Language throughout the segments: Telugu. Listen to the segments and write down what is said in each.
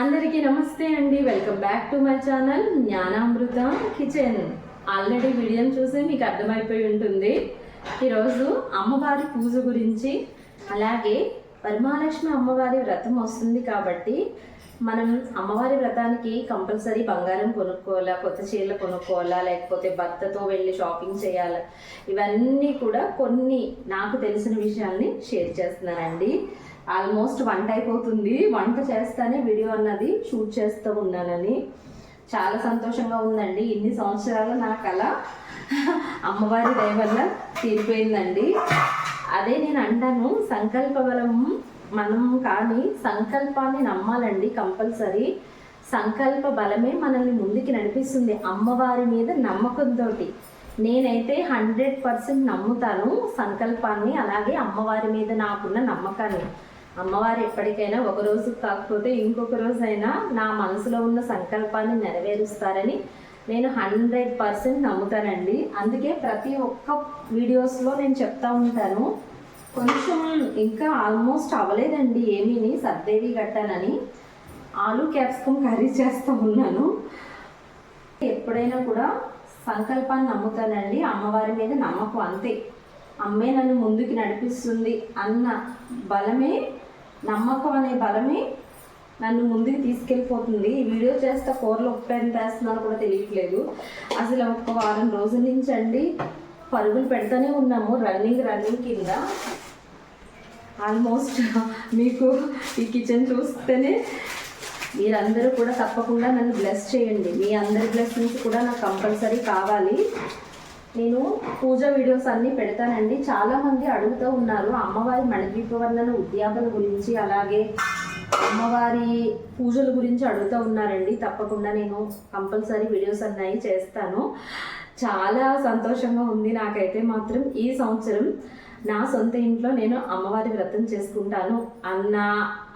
అందరికీ నమస్తే అండి. Welcome back to my channel Gnanamrutha kitchen already వీడియోని చూసి మీకు అర్థమైపోయి ఉంటుంది. ఈరోజు అమ్మవారి పూజ గురించి అలాగే వరమహాలక్ష్మి అమ్మవారి వ్రతం వస్తుంది కాబట్టి మనం అమ్మవారి వ్రతానికి కంపల్సరీ బంగారం కొనుక్కోవాలా కొత్త చీరలు కొనుక్కోవాలా లేకపోతే భర్తతో వెళ్ళి షాపింగ్ చేయాలా ఇవన్నీ కూడా కొన్ని నాకు తెలిసిన విషయాల్ని షేర్ చేస్తున్నానండి. ఆల్మోస్ట్ వంట అయిపోతుంది. వంట చేస్తానే వీడియో అన్నది షూట్ చేస్తూ ఉన్నానని. చాలా సంతోషంగా ఉందండి. ఇన్ని సంవత్సరాలు నా కళ అమ్మవారి దయ వల్ల తీరిపోయిందండి. అదే నేను అంటాను సంకల్ప బలం మనం కానీ సంకల్పాన్ని నమ్మాలండి కంపల్సరీ. సంకల్ప బలమే మనల్ని ముందుకి నడిపిస్తుంది అమ్మవారి మీద నమ్మకంతో నేనైతే హండ్రెడ్ పర్సెంట్ నమ్ముతాను సంకల్పాన్ని అలాగే అమ్మవారి మీద నాకున్న నమ్మకాన్ని. అమ్మవారు ఎప్పటికైనా ఒక రోజు కాకపోతే ఇంకొక రోజైనా నా మనసులో ఉన్న సంకల్పాన్ని నెరవేరుస్తారని నేను హండ్రెడ్ పర్సెంట్ నమ్ముతానండి. అందుకే ప్రతి ఒక్క వీడియోస్లో నేను చెప్తా ఉంటాను. కొంచెం ఇంకా ఆల్మోస్ట్ అవ్వలేదండి ఏమీని సర్దేవి కట్టానని ఆలు క్యాప్సికమ్ కర్రీ చేస్తూ ఉన్నాను. ఎప్పుడైనా కూడా సంకల్పాన్ని నమ్ముతానండి. అమ్మవారి మీద నమ్మకం అంతే. అమ్మే నన్ను ముందుకు నడిపిస్తుంది అన్న బలమే నమ్మకం అనే బలమే నన్ను ముందుకు తీసుకెళ్ళిపోతుంది. ఈ వీడియో చేస్తే కూరలు ఉప్పు ఎంత కూడా తెలియట్లేదు. అసలు ఒక వారం రోజుల నుంచి అండి పరుగులు పెడతానే ఉన్నాము. రన్నింగ్ రన్నింగ్ కింద. ఆల్మోస్ట్ మీకు ఈ కిచెన్ చూస్తేనే మీరందరూ కూడా తప్పకుండా నన్ను బ్లెస్ చేయండి. మీ అందరి బ్లెస్సింగ్స్ కూడా నాకు కంపల్సరీ కావాలి. నేను పూజ వీడియోస్ అన్నీ పెడతానండి. చాలామంది అడుగుతూ ఉన్నారు అమ్మవారి మణిదీపవర్ణన ఉద్యాపన గురించి అలాగే అమ్మవారి పూజల గురించి అడుగుతూ ఉన్నారండి. తప్పకుండా నేను కంపల్సరీ వీడియోస్ అన్నీ చేస్తాను. చాలా సంతోషంగా ఉంది నాకైతే మాత్రం ఈ సంవత్సరం నా సొంత ఇంట్లో నేను అమ్మవారి వ్రతం చేసుకుంటాను అన్న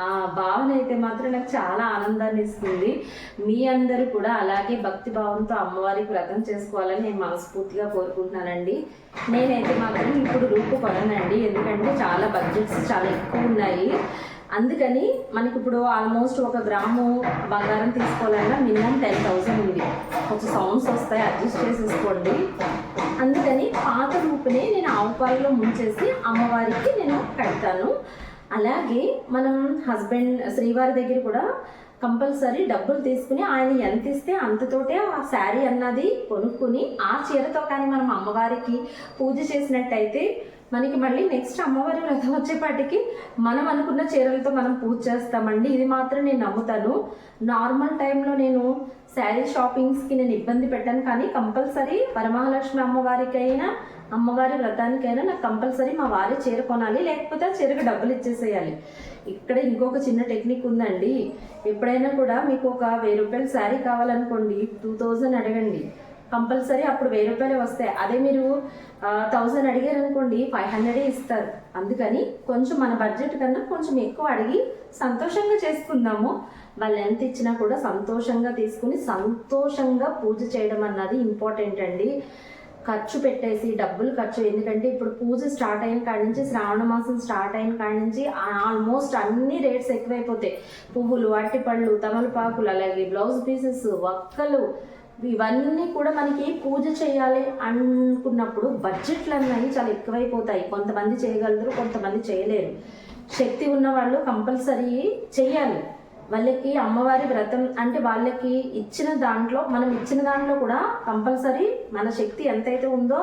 ఆ భావన అయితే మాత్రం నాకు చాలా ఆనందాన్ని ఇస్తుంది. మీ అందరూ కూడా అలాగే భక్తి భావంతో అమ్మవారికి వ్రతం చేసుకోవాలని నేను మనస్ఫూర్తిగా కోరుకుంటున్నానండి. నేనైతే మాత్రం ఇప్పుడు రూపు కొననండి ఎందుకంటే చాలా బడ్జెట్స్ చాలా ఎక్కువ ఉన్నాయి. అందుకని మనకి ఇప్పుడు ఆల్మోస్ట్ ఒక గ్రాము బంగారం తీసుకోవాలన్నా మినిమం టెన్ థౌసండ్ ఉంది. కొంచెం సౌండ్స్ వస్తాయి అడ్జస్ట్ చేసేసుకోండి. అందుకని పాత రూపునే నేను ఆవుపాలలో ముంచేసి అమ్మవారికి నేను కడతాను. అలాగే మనం హస్బెండ్ శ్రీవారి దగ్గర కూడా కంపల్సరీ డబ్బులు తీసుకుని ఆయన ఎంత ఇస్తే అంతతోటే ఆ శారీ అన్నది కొనుక్కుని ఆ చీరతో కానీ మనం అమ్మవారికి పూజ చేసినట్టయితే మనకి మళ్ళీ నెక్స్ట్ అమ్మవారి వ్రతం వచ్చేపాటికి మనం అనుకున్న చీరలతో మనం పూజ చేస్తామండి. ఇది మాత్రం నేను నమ్ముతాను. నార్మల్ టైంలో నేను శారీ షాపింగ్స్కి నేను ఇబ్బంది పెట్టాను కానీ కంపల్సరీ వరమహాలక్ష్మి అమ్మవారికైనా అమ్మవారి వ్రతానికైనా నాకు కంపల్సరీ మా వారి చీర కొనాలి. లేకపోతే ఆ చీరకు డబ్బులు ఇచ్చేసేయాలి. ఇక్కడ ఇంకొక చిన్న టెక్నిక్ ఉందండి. ఎప్పుడైనా కూడా మీకు ఒక వెయ్యి రూపాయల శారీ కావాలనుకోండి టూ థౌజండ్ అడగండి. కంపల్సరీ అప్పుడు వెయ్యి రూపాయలు వస్తాయి. అదే మీరు థౌజండ్ అడిగారు అనుకోండి ఫైవ్ హండ్రెడే ఇస్తారు. అందుకని కొంచెం మన బడ్జెట్ కన్నా కొంచెం ఎక్కువ అడిగి సంతోషంగా చేసుకుందాము. వాళ్ళు ఎంత ఇచ్చినా కూడా సంతోషంగా తీసుకుని సంతోషంగా పూజ చేయడం అన్నది ఇంపార్టెంట్ అండి. ఖర్చు పెట్టేసి డబ్బులు ఖర్చు ఎందుకంటే ఇప్పుడు పూజ స్టార్ట్ అయిన కాడి నుంచి శ్రావణ మాసం స్టార్ట్ అయిన కాడి నుంచి ఆల్మోస్ట్ అన్ని రేట్స్ ఎక్కువైపోతాయి. పువ్వులు అట్టిపళ్ళు తమలపాకులు అలాగే బ్లౌజ్ పీసెస్ ఒక్కలు ఇవన్నీ కూడా మనకి పూజ చేయాలి అనుకున్నప్పుడు బడ్జెట్లు అనేవి చాలా ఎక్కువైపోతాయి. కొంతమంది చేయగలరు కొంతమంది చేయలేరు. శక్తి ఉన్న వాళ్ళు కంపల్సరీ చేయాలి వాళ్ళకి అమ్మవారి వ్రతం అంటే వాళ్ళకి ఇచ్చిన దాంట్లో మనం ఇచ్చిన దాంట్లో కూడా కంపల్సరీ మన శక్తి ఎంతైతే ఉందో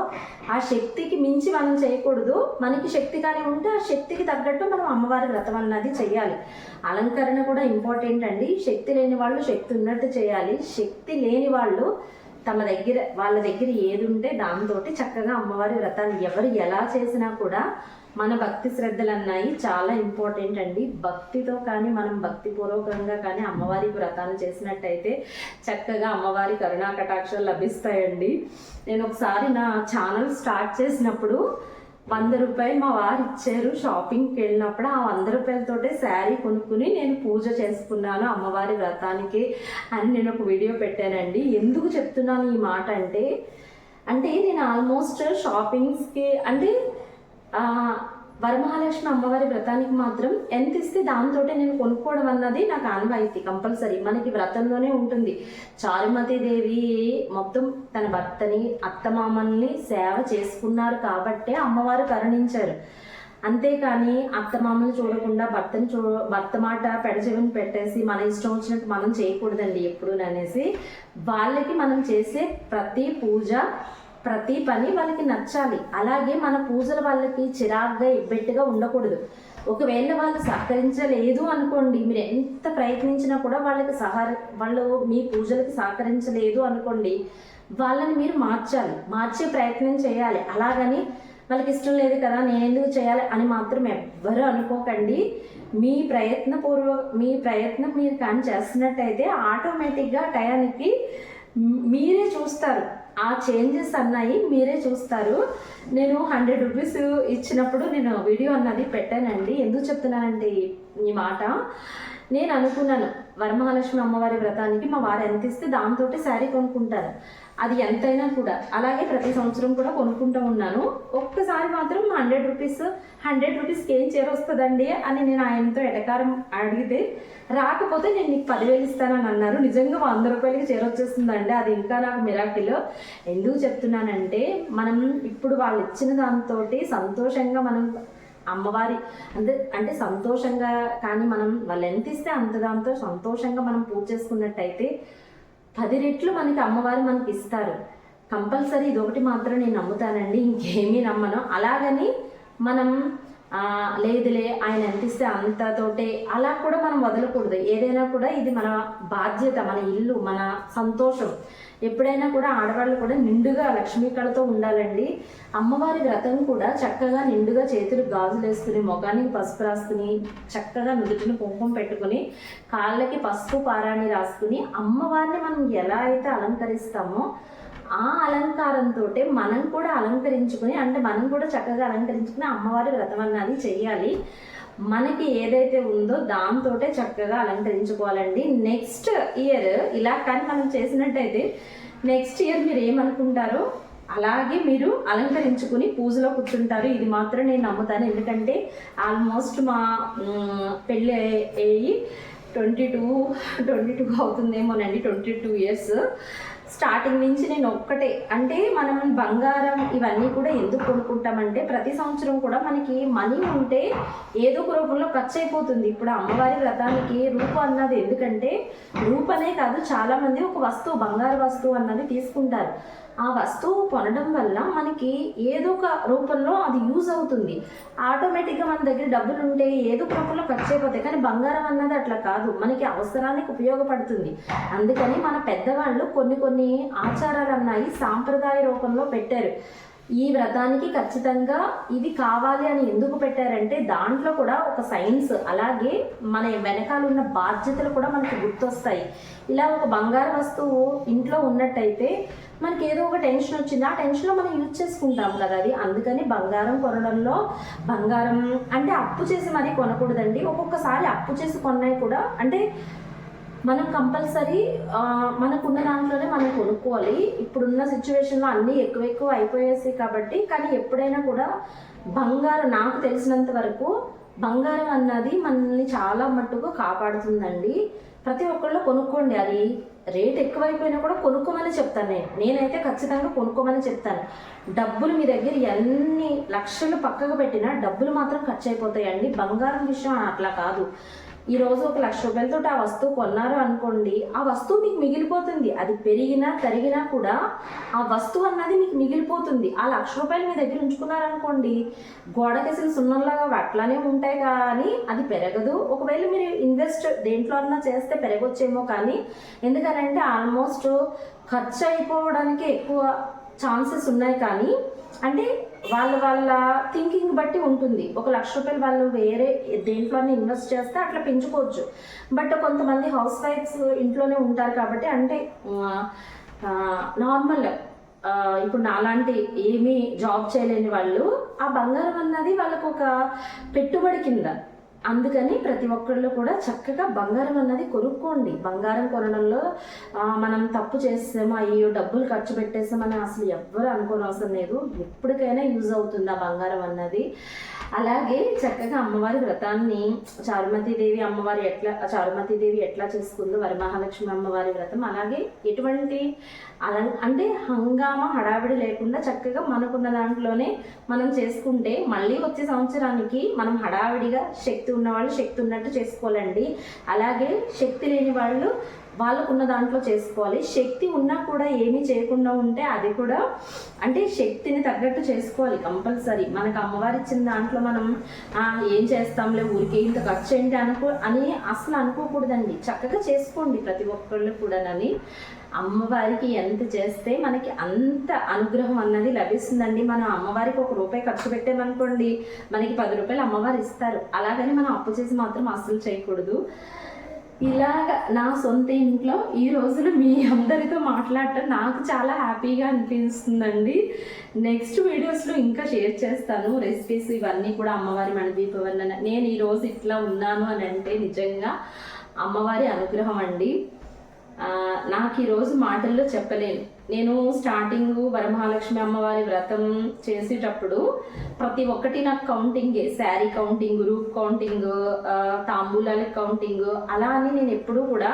ఆ శక్తికి మించి మనం చేయకూడదు. మనకి శక్తి కానీ ఉంటే ఆ శక్తికి తగ్గట్టు మనం అమ్మవారి వ్రతం అన్నది చేయాలి అలంకరణ కూడా ఇంపార్టెంట్ అండి. శక్తి లేని వాళ్ళు శక్తి ఉన్నట్టు చేయాలి. శక్తి లేని వాళ్ళు తమ దగ్గర వాళ్ళ దగ్గర ఏది ఉంటే దాంతో చక్కగా అమ్మవారి వ్రతాన్ని ఎవరు ఎలా చేసినా కూడా మన భక్తి శ్రద్ధలు అన్నాయి చాలా ఇంపార్టెంట్ అండి. భక్తితో కానీ మనం భక్తిపూర్వకంగా కానీ అమ్మవారి వ్రతాన్ని చేసినట్టయితే చక్కగా అమ్మవారి కరుణా కటాక్షలు లభిస్తాయండి. నేను ఒకసారి నా ఛానల్ స్టార్ట్ చేసినప్పుడు వంద రూపాయలు మా వారు ఇచ్చారు. షాపింగ్కి వెళ్ళినప్పుడు ఆ వంద రూపాయలతోటే శారీ కొనుక్కుని నేను పూజ చేసుకున్నాను అమ్మవారి వ్రతానికి అని నేను ఒక వీడియో పెట్టానండి. ఎందుకు చెప్తున్నాను ఈ మాట అంటే అంటే నేను ఆల్మోస్ట్ షాపింగ్స్కి అంటే వరమహాలక్ష్మి అమ్మవారి వ్రతానికి మాత్రం ఎంత ఇస్తే దాంతో నేను కొనుక్కోవడం అన్నది నాకు ఆనవాయితీ కంపల్సరీ. మనకి వ్రతంలోనే ఉంటుంది. చారుమతి దేవి మొత్తం తన భర్తని అత్తమామల్ని సేవ చేసుకున్నారు కాబట్టే అమ్మవారు కరుణించారు. అంతేకాని అత్తమామలు చూడకుండా భర్తని చూ భర్త మాట పెడచెవిని పెట్టేసి మన ఇష్టం వచ్చినట్టు మనం చేయకూడదండి ఎప్పుడు అనేసి వాళ్ళకి మనం చేసే ప్రతి పూజ ప్రతి పని వాళ్ళకి నచ్చాలి. అలాగే మన పూజలు వాళ్ళకి చిరాగ్గా ఇబ్బెట్టుగా ఉండకూడదు. ఒకవేళ వాళ్ళు సహకరించలేదు అనుకోండి మీరు ఎంత ప్రయత్నించినా కూడా వాళ్ళకి సహ వాళ్ళు మీ పూజలకు సహకరించలేదు అనుకోండి వాళ్ళని మీరు మార్చాలి. మార్చే ప్రయత్నం చేయాలి. అలాగని వాళ్ళకి ఇష్టం లేదు కదా నేను ఎందుకు చేయాలి అని మాత్రం ఎవ్వరూ అనుకోకండి. మీ ప్రయత్నపూర్వ మీ ప్రయత్నం మీరు కానీ చేస్తున్నట్టయితే ఆటోమేటిక్గా టయానికి మీరే చూస్తారు. ఆ చేంజెస్ అన్నాయి మీరే చూస్తారు. నేను హండ్రెడ్ రూపీస్ ఇచ్చినప్పుడు నేను వీడియో అన్నది పెట్టానండి. ఎందుకు చెప్తున్నానంటే ఈ- ఈ మాట? నేను అనుకున్నాను. వరమహాలక్ష్మి అమ్మవారి వ్రతానికి మా వారు ఎంత ఇస్తే దాంతో శారీ కొనుక్కుంటారు. అది ఎంతైనా కూడా. అలాగే ప్రతి సంవత్సరం కూడా కొనుక్కుంటూ ఉన్నాను. ఒక్కసారి మాత్రం హండ్రెడ్ రూపీస్ హండ్రెడ్ రూపీస్కి ఏం చీర వస్తుందండి అని నేను ఆయనతో ఎటకారం అడిగితే రాకపోతే నేను నీకు పదివేలు ఇస్తానని అన్నారు. నిజంగా వంద రూపాయలకి చీర వచ్చేస్తుందండి. అది ఇంకా నాకు మిరాకిల్ ఎందుకు చెప్తున్నానంటే మనం ఇప్పుడు వాళ్ళు ఇచ్చిన దాంతో సంతోషంగా మనం అమ్మవారి అంటే అంటే సంతోషంగా కానీ మనం వాళ్ళు ఎంత ఇస్తే అంత దాంతో సంతోషంగా మనం పూజ చేసుకున్నట్టయితే పది రెట్లు మనకి అమ్మవారు మనకి ఇస్తారు. కంపల్సరీ ఇదొకటి మాత్రం నేను నమ్ముతానండి ఇంకేమీ నమ్మను. అలాగని మనం లేదులే ఆయన ఎంత ఇస్తే అంతతోటే. అలా కూడా మనం వదలకూడదు. ఏదైనా కూడా ఇది మన బాధ్యత మన ఇల్లు మన సంతోషం. ఎప్పుడైనా కూడా ఆడవాళ్ళు కూడా నిండుగా లక్ష్మీ కళతో ఉండాలండి. అమ్మవారి వ్రతం కూడా చక్కగా నిండుగా చేతులు గాజులు వేసుకుని ముఖానికి పసుపు రాసుకుని చక్కగా నుదుటిని కుంకుమ పెట్టుకుని కాళ్ళకి పసుపు పారాణి రాసుకుని అమ్మవారిని మనం ఎలా అయితే అలంకరిస్తామో ఆ అలంకారంతో మనం కూడా అలంకరించుకుని అంటే మనం కూడా చక్కగా అలంకరించుకుని అమ్మవారి వ్రతం అన్నది చెయ్యాలి. మనకి ఏదైతే ఉందో దాంతోటే చక్కగా అలంకరించుకోవాలండి. నెక్స్ట్ ఇయర్ ఇలా కానీ మనం చేసినట్టయితే నెక్స్ట్ ఇయర్ మీరు ఏమనుకుంటారో అలాగే మీరు అలంకరించుకుని పూజలో కూర్చుంటారు. ఇది మాత్రం నేను నమ్ముతాను. ఎందుకంటే ఆల్మోస్ట్ మా పెళ్ళి అయ్యి ట్వంటీ టూ ట్వంటీ టూ అవుతుందేమోనండి ట్వంటీ టూ ఇయర్స్ స్టార్టింగ్ నుంచి నేను ఒక్కటే. అంటే మనం బంగారం ఇవన్నీ కూడా ఎందుకు కొనుక్కుంటామంటే ప్రతి సంవత్సరం కూడా మనకి మనీ ఉంటే ఏదో ఒక రూపంలో ఖర్చు అయిపోతుంది ఇప్పుడు అమ్మవారి వ్రతానికి రూపు అన్నది ఎందుకంటే రూపనే కాదు చాలామంది ఒక వస్తువు బంగారు వస్తువు అన్నది తీసుకుంటారు. ఆ వస్తువు కొనడం వల్ల మనకి ఏదో ఒక రూపంలో అది యూజ్ అవుతుంది. ఆటోమేటిక్గా మన దగ్గర డబ్బులు ఉంటే ఏదో ఒక రూపంలో ఖర్చు అయిపోతాయి. కానీ బంగారం అన్నది అట్లా కాదు. మనకి అవసరానికి ఉపయోగపడుతుంది. అందుకని మన పెద్దవాళ్ళు కొన్ని కొన్ని ఆచారాలు అన్నాయి సాంప్రదాయ రూపంలో పెట్టారు. ఈ వ్రతానికి ఖచ్చితంగా ఇది కావాలి అని ఎందుకు పెట్టారంటే దాంట్లో కూడా ఒక సైన్స్ అలాగే మన వెనకాల ఉన్న బాధ్యతలు కూడా మనకి గుర్తొస్తాయి. ఇలా ఒక బంగారు వస్తువు ఇంట్లో ఉన్నట్టయితే మనకి ఏదో ఒక టెన్షన్ వచ్చింది. ఆ టెన్షన్లో మనం యూజ్ చేసుకుంటాం కదా అది. అందుకని బంగారం కొనడంలో బంగారం అంటే అప్పు చేసి మరీ కొనకూడదండి. ఒక్కొక్కసారి అప్పు చేసి కొన్నాయి కూడా. అంటే మనం కంపల్సరీ మనకున్న దాంట్లోనే మనం కొనుక్కోవాలి. ఇప్పుడున్న సిచ్యువేషన్లో అన్నీ ఎక్కువ ఎక్కువ అయిపోయేసి కాబట్టి కానీ ఎప్పుడైనా కూడా బంగారం నాకు తెలిసినంత వరకు బంగారం అన్నది మనల్ని చాలా మట్టుకు కాపాడుతుందండి. ప్రతి ఒక్కళ్ళు కొనుక్కోండి. అది రేట్ ఎక్కువైపోయినా కూడా కొనుక్కోమని చెప్తాను నేను. నేనైతే ఖచ్చితంగా కొనుక్కోమని చెప్తాను. డబ్బులు మీ దగ్గర ఎన్ని లక్షలు పక్కకు పెట్టినా డబ్బులు మాత్రం ఖర్చు అయిపోతాయండి. బంగారం విషయం అట్లా కాదు. ఈరోజు ఒక లక్ష రూపాయలతో ఆ వస్తువు కొన్నారు అనుకోండి ఆ వస్తువు మీకు మిగిలిపోతుంది. అది పెరిగినా తరిగినా కూడా ఆ వస్తువు అన్నది మీకు మిగిలిపోతుంది. ఆ లక్ష రూపాయలు మీ దగ్గర ఉంచుకున్నారనుకోండి గోడకేసిన సున్నంలాగా అట్లానే ఉంటాయి కానీ అది పెరగదు. ఒకవేళ మీరు ఇన్వెస్ట్ దేంట్లో అన్నా చేస్తే పెరగొచ్చేమో కానీ ఎందుకనంటే ఆల్మోస్ట్ ఖర్చు అయిపోవడానికి ఎక్కువ ఛాన్సెస్ ఉన్నాయి కానీ అంటే వాళ్ళ వాళ్ళ థింకింగ్ బట్టి ఉంటుంది. ఒక లక్ష రూపాయలు వాళ్ళు వేరే దేంట్లోనే ఇన్వెస్ట్ చేస్తే అట్లా పెంచుకోవచ్చు. బట్ కొంతమంది హౌస్ వైఫ్స్ ఇంట్లోనే ఉంటారు కాబట్టి అంటే నార్మల్ ఇప్పుడు నాలాంటి ఏమీ జాబ్ చేయలేని వాళ్ళు ఆ బంగారం అన్నది వాళ్ళకు ఒక పెట్టుబడి కింద అందుకని ప్రతి ఒక్కళ్ళు కూడా చక్కగా బంగారం అన్నది కొనుక్కోండి. బంగారం కొనడంలో మనం తప్పు చేస్తామో అయ్యో డబ్బులు ఖర్చు పెట్టేస్తామని అసలు ఎవ్వరు అనుకోని అవసరం లేదు. ఎప్పటికైనా యూజ్ అవుతుంది ఆ బంగారం అన్నది. అలాగే చక్కగా అమ్మవారి వ్రతాన్ని చారుమతీదేవి అమ్మవారి ఎట్లా చారుమతీదేవి ఎట్లా చేసుకుందో వరి మహాలక్ష్మి అమ్మవారి వ్రతం అలాగే ఎటువంటి అలా అంటే హంగామా హడావిడి లేకుండా చక్కగా మనకున్న దాంట్లోనే మనం చేసుకుంటే మళ్ళీ వచ్చే సంవత్సరానికి మనం హడావిడిగా శక్తి ఉన్న వాళ్ళు శక్తి ఉన్నట్టు చేసుకోవాలండి. అలాగే శక్తి లేని వాళ్ళు వాళ్ళకున్న దాంట్లో చేసుకోవాలి. శక్తి ఉన్నా కూడా ఏమీ చేయకుండా ఉంటే అది కూడా అంటే శక్తిని తగ్గట్టు చేసుకోవాలి కంపల్సరీ. మనకు అమ్మవారు ఇచ్చిన దాంట్లో మనం ఏం చేస్తాంలే ఊరికే ఇంత ఖర్చు ఏంటి అనుకో అని అసలు అనుకోకూడదండి. చక్కగా చేసుకోండి ప్రతి ఒక్కళ్ళు కూడానని. అమ్మవారికి ఎంత చేస్తే మనకి అంత అనుగ్రహం అన్నది లభిస్తుందండి. మనం అమ్మవారికి ఒక రూపాయి ఖర్చు పెట్టామనుకోండి మనకి పది రూపాయలు అమ్మవారు ఇస్తారు. అలాగని మనం అప్పు చేసి మాత్రం అస్సలు చేయకూడదు. ఇలాగ నా సొంత ఇంట్లో ఈ రోజులు మీ అందరితో మాట్లాడటం నాకు చాలా హ్యాపీగా అనిపిస్తుందండి. నెక్స్ట్ వీడియోస్లో ఇంకా షేర్ చేస్తాను. రెసిపీస్ ఇవన్నీ కూడా అమ్మవారి మణదీపవర్ణన. నేను ఈరోజు ఇట్లా ఉన్నాను అని అంటే నిజంగా అమ్మవారి అనుగ్రహం అండి. నాకు ఈరోజు మాటల్లో చెప్పలేను. నేను స్టార్టింగ్ వరమహాలక్ష్మి అమ్మవారి వ్రతం చేసేటప్పుడు ప్రతి ఒక్కటి నాకు కౌంటింగ్. శారీ కౌంటింగ్ రూప్ కౌంటింగ్ ఆ, తాంబూలాల కౌంటింగ్ అలా అని నేను ఎప్పుడూ కూడా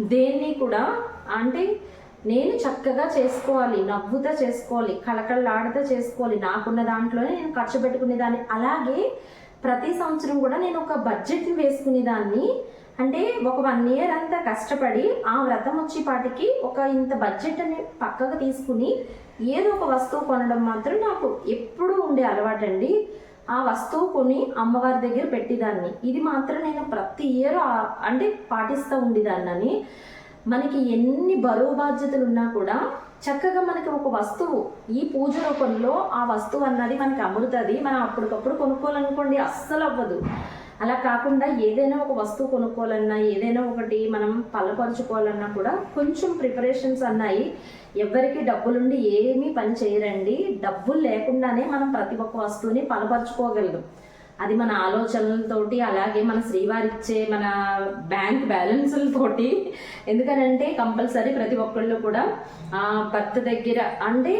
దేన్ని కూడా అంటే నేను చక్కగా చేసుకోవాలి నవ్వుతా చేసుకోవాలి కళకళలాడుతా చేసుకోవాలి. నాకున్న దాంట్లోనే నేను ఖర్చు పెట్టుకునేదాన్ని. అలాగే ప్రతి సంవత్సరం కూడా నేను ఒక బడ్జెట్ని వేసుకునేదాన్ని. అంటే ఒక వన్ ఇయర్ అంతా కష్టపడి ఆ వ్రతం వచ్చేపాటికి ఒక ఇంత బడ్జెట్ అని పక్కకు తీసుకుని ఏదో ఒక వస్తువు కొనడం మాత్రం నాకు ఎప్పుడూ ఉండే అలవాటండి. ఆ వస్తువు కొని అమ్మవారి దగ్గర పెట్టేదాన్ని. ఇది మాత్రం నేను ప్రతి ఇయర్ అంటే పాటిస్తూ ఉండేదాన్ని మనకి ఎన్ని బరువు బాధ్యతలు ఉన్నా కూడా చక్కగా మనకి ఒక వస్తువు ఈ పూజ రూపంలో ఆ వస్తువు అన్నది మనకి అమృతది మనం అప్పటికప్పుడు కొనుక్కోవాలనుకోండి అస్సలు అవ్వదు అలా కాకుండా ఏదైనా ఒక వస్తువు కొనుక్కోవాలన్నా ఏదైనా ఒకటి మనం పలపరుచుకోవాలన్నా కూడా కొంచెం ప్రిపరేషన్స్ అన్నాయి. ఎవరికి డబ్బులుండి ఏమీ పని చేయరండి. డబ్బులు లేకుండానే మనం ప్రతి ఒక్క వస్తువుని పలపరుచుకోగలదు అది మన ఆలోచనలతోటి అలాగే మన శ్రీవారి ఇచ్చే మన బ్యాంక్ బ్యాలెన్సులతోటి. ఎందుకనంటే కంపల్సరీ ప్రతి ఒక్కళ్ళు కూడా భర్త దగ్గర అంటే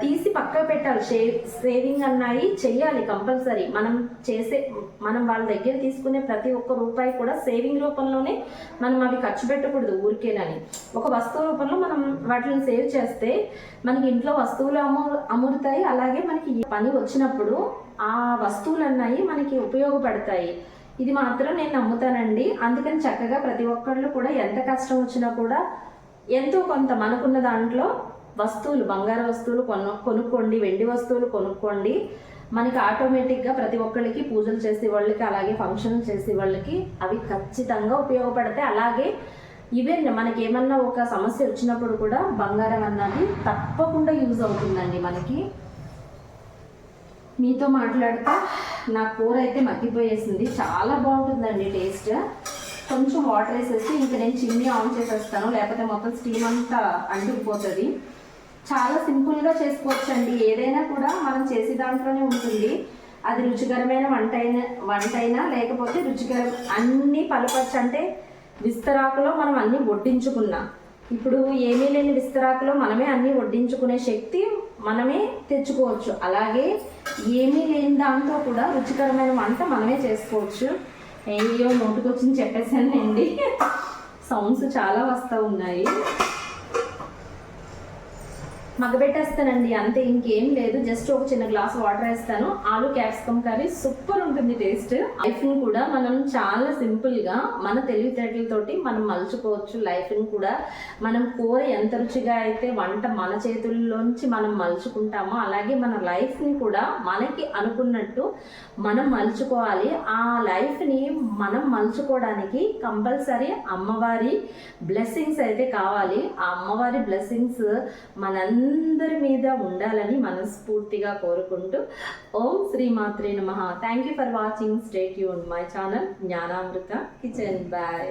తీసి పక్కకు పెట్టాలి. షే సేవింగ్ అన్నాయి చెయ్యాలి కంపల్సరీ. మనం చేసే మనం వాళ్ళ దగ్గర తీసుకునే ప్రతి ఒక్క రూపాయి కూడా సేవింగ్ రూపంలోనే మనం అవి ఖర్చు పెట్టకూడదు ఊరికేనని. ఒక వస్తువు రూపంలో మనం వాటిని సేవ్ చేస్తే మనకి ఇంట్లో వస్తువులు అమ్ము అమ్ముతాయి అలాగే మనకి ఈ పని వచ్చినప్పుడు ఆ వస్తువులు అన్నాయి మనకి ఉపయోగపడతాయి. ఇది మాత్రం నేను నమ్ముతానండి. అందుకని చక్కగా ప్రతి ఒక్కళ్ళు కూడా ఎంత కష్టం వచ్చినా కూడా ఎంతో కొంత మనకున్న దాంట్లో వస్తువులు బంగారు వస్తువులు కొను కొనుక్కోండి వెండి వస్తువులు కొనుక్కోండి. మనకి ఆటోమేటిక్గా ప్రతి ఒక్కళ్ళకి పూజలు చేసే వాళ్ళకి అలాగే ఫంక్షన్లు చేసే వాళ్ళకి అవి ఖచ్చితంగా ఉపయోగపడతాయి. అలాగే ఈవెన్ మనకి ఏమన్నా ఒక సమస్య వచ్చినప్పుడు కూడా బంగారం అన్నది తప్పకుండా యూజ్ అవుతుందండి మనకి. మీతో మాట్లాడితే నా కూర అయితే మగ్గిపోయేసింది. చాలా బాగుంటుందండి టేస్ట్ కొంచెం వాటర్ వేసేసి ఇంక నేను చిమ్నీ ఆన్ చేసేస్తాను. లేకపోతే మొత్తం స్టీమ్ అంతా అంటుకుపోతుంది. చాలా సింపుల్గా చేసుకోవచ్చండి. ఏదైనా కూడా మనం చేసే దాంట్లోనే ఉంటుంది. అది రుచికరమైన వంట అయినా వంట అయినా లేకపోతే రుచికరం అన్ని పలపచ్చు. అంటే విస్తరాకులో మనం అన్ని వడ్డించుకున్నాం. ఇప్పుడు ఏమీ లేని విస్తరాకులో మనమే అన్ని వడ్డించుకునే శక్తి మనమే తెచ్చుకోవచ్చు. అలాగే ఏమీ లేని దాంతో కూడా రుచికరమైన వంట మనమే చేసుకోవచ్చు. ఏయో నోటికొచ్చింది చెప్పేసానండి సౌండ్స్ చాలా వస్తూ ఉన్నాయి. మగబెట్టేస్తానండి అంతే ఇంకేం లేదు. జస్ట్ ఒక చిన్న గ్లాస్ వాటర్ వేస్తాను. ఆలు క్యాప్సికమ్ కర్రీ సూపర్ ఉంటుంది టేస్ట్. లైఫ్ని కూడా మనం చాలా సింపుల్గా మన తెలివితేటలతోటి మనం మలుచుకోవచ్చు. లైఫ్ని కూడా మనం కూర ఎంత రుచిగా అయితే వంట మన చేతుల్లోంచి మనం మలుచుకుంటామో అలాగే మన లైఫ్ని కూడా మనకి అనుకున్నట్టు మనం మలుచుకోవాలి. ఆ లైఫ్ని మనం మలుచుకోవడానికి కంపల్సరీ అమ్మవారి బ్లెస్సింగ్స్ అయితే కావాలి. ఆ అమ్మవారి బ్లెస్సింగ్స్ మనందరూ అందరి మీద ఉండాలని మనస్ఫూర్తిగా కోరుకుంటూ ఓం శ్రీ మాత్రే నమ. Thank you for watching stay Yoon my channel Gnanamrutha kitchen bye